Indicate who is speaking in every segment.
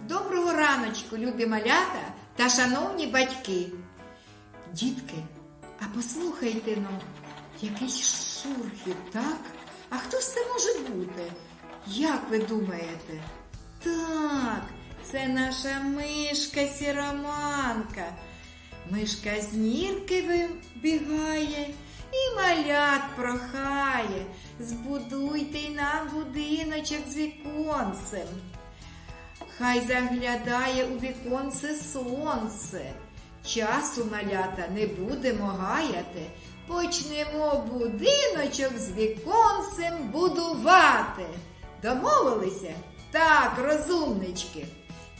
Speaker 1: Доброго раночку, любі малята та шановні батьки. Дітки, а послухайте ну, якийсь шурхіт, так? А хто ж це може бути? Як ви думаєте? Так, це наша мишка сіроманка. Мишка з нірки вибігає і малят прохає. Збудуйте й нам будиночок з віконцем. Хай заглядає у віконце сонце. Часу малята не будемо гаяти. Почнемо будиночок з віконцем будувати. Домовилися? Так, розумнички.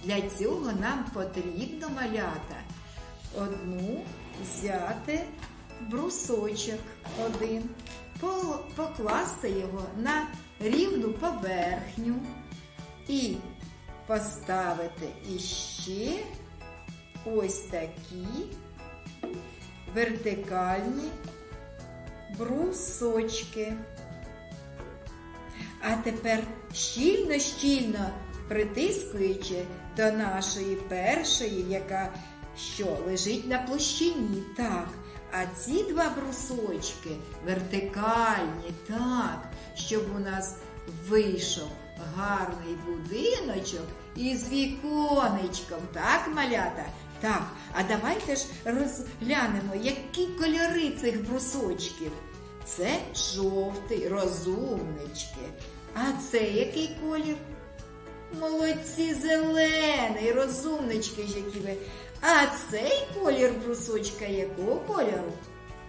Speaker 1: Для цього нам потрібно малята одну взяти брусочок один, покласти його на рівну поверхню і поставити іще ось такі вертикальні брусочки. А тепер щільно-щільно притискуючи до нашої першої, яка що лежить на площині, так. А ці два брусочки вертикальні, так, щоб у нас вийшов гарний будиночок із віконечком, так, малята? Так, а давайте ж розглянемо, які кольори цих брусочків. Це жовтий, розумнички. А це який колір? Молодці зелений, розумнички ж які ви. А цей колір брусочка якого кольору?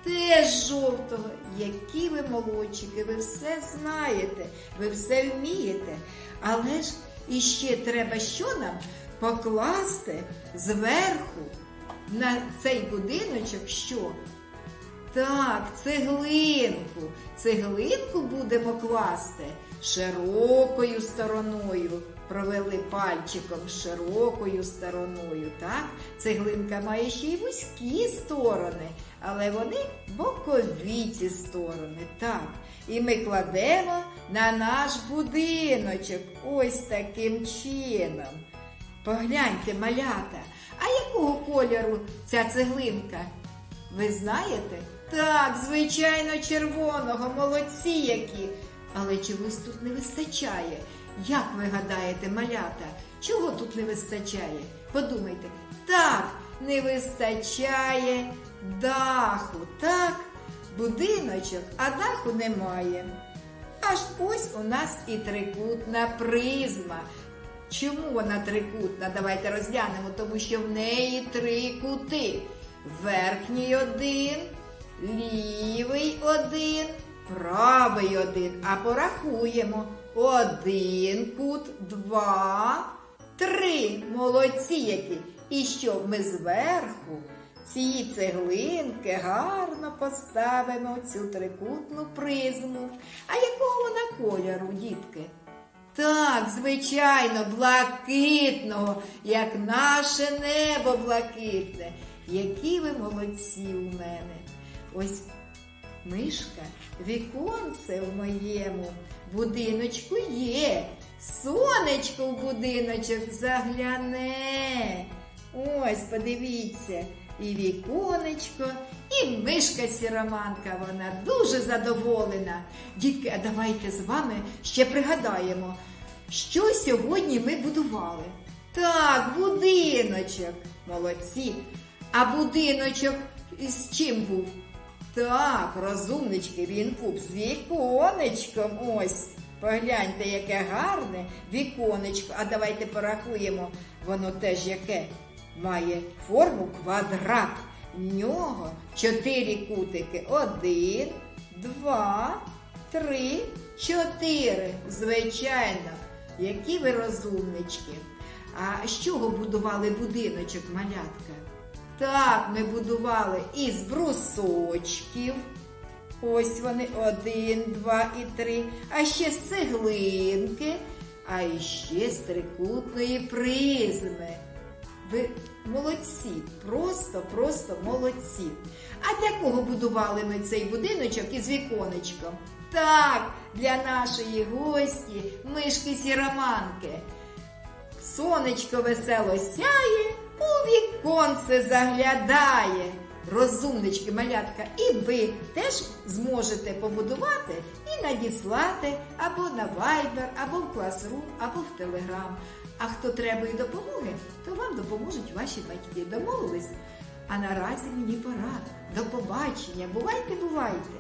Speaker 1: Теж жовтого. Які ви молодчики, ви все знаєте, ви все вмієте. Але ж іще треба що нам покласти зверху на цей будиночок що? Так, цеглинку. Цеглинку будемо класти широкою стороною. Провели пальчиком широкою стороною, так? Цеглинка має ще й вузькі сторони, але вони бокові ці сторони, так. І ми кладемо на наш будиночок ось таким чином. Погляньте, малята, а якого кольору ця цеглинка? Ви знаєте? Так, звичайно, червоного, молодці які. Але чогось тут не вистачає. Як ви гадаєте, малята, чого тут не вистачає? Подумайте, так, не вистачає даху, так? Будиночок, а даху немає. Аж ось у нас і трикутна призма. Чому вона трикутна? Давайте розглянемо, тому що в неї три кути. Верхній один, лівий один, правий один. А порахуємо. Один кут, два, три. Молодці які. І щоб ми зверху ці цеглинки гарно поставимо цю трикутну призму. А якого вона кольору, дітки? Так, звичайно, блакитного, як наше небо блакитне. Які ви молодці у мене. Ось мишка, віконце в моєму будиночку є. Сонечко в будиночок загляне. Ось, подивіться, і віконечко, і мишка сіроманка. Вона дуже задоволена. Дітки, а давайте з вами ще пригадаємо, що сьогодні ми будували. Так, будиночок. Молодці. А будиночок з чим був? Так, розумнички, він був з віконечком. Ось. Погляньте, яке гарне віконечко. А давайте порахуємо, воно теж яке має форму квадрат. В нього чотири кутики. Один, два, три, чотири. Звичайно, які ви розумнички. А з чого будували будиночок, малятка? Так, ми будували із брусочків. Ось вони один, два і три. А ще з цеглинки, а іще з трикутної призми. Ви молодці, просто-просто молодці. А для кого будували ми цей будиночок із віконечком? Так, для нашої гості, мишки сіроманки. сонечко весело сяє, у віконце заглядає. Розумнички, малятка, і ви теж зможете побудувати і надіслати або на Viber, або в Classroom, або в Telegram. А хто требує допомоги, то вам допоможуть ваші батьки. Домовились? А наразі мені пора. До побачення. Бувайте, бувайте!